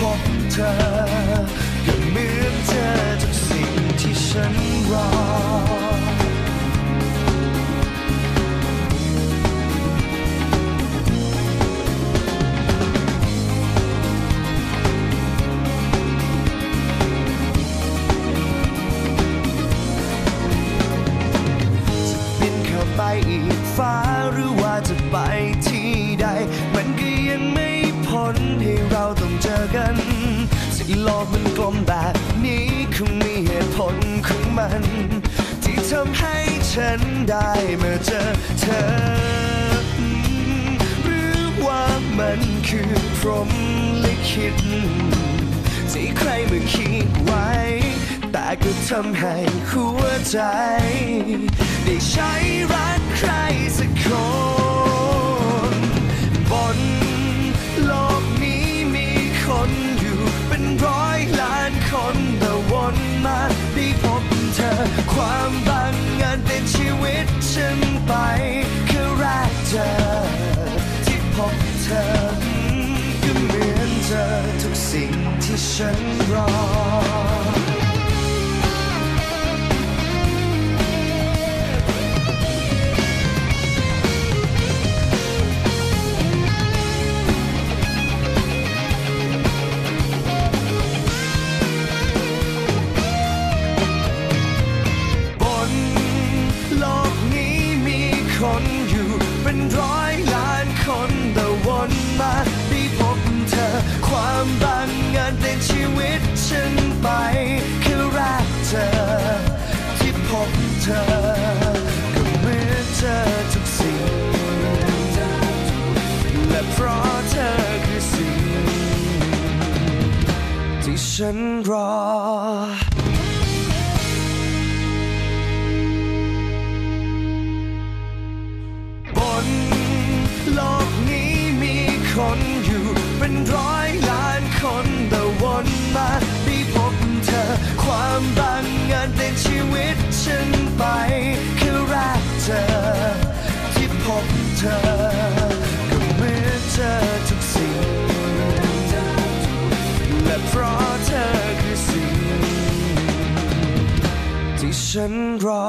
พบเธอ ก็เหมือนเจอทุกสิ่งที่ฉันรอบินเขาไปอีกฟ้า กันสิโลกมันกลมแบบนี้คงมีเหตุผลของมัน ที่ทำให้ฉันได้มาเจอเธอ หรือว่ามันคือพรหมลิขิตที่ใครมาคิดไว้ แต่ก็ทำให้หัวใจ ได้ใช้รักใครสักคน ฉันรอบนโลกนี้มีคนอยู่เป็นร้อย ความบังเอิญเป็นชีวิตฉันไปแค่แรกเจอที่พบเธอ ก็เหมือนเจอทุกสิ่ง และเพราะเธอคือสิ่ง ที่ฉันรอบนโลกนี้มีคน บเธอ ก็เหมือนเจอทุกสิ่ง และเพราะเธอคือสิ่ง ที่ฉันรอ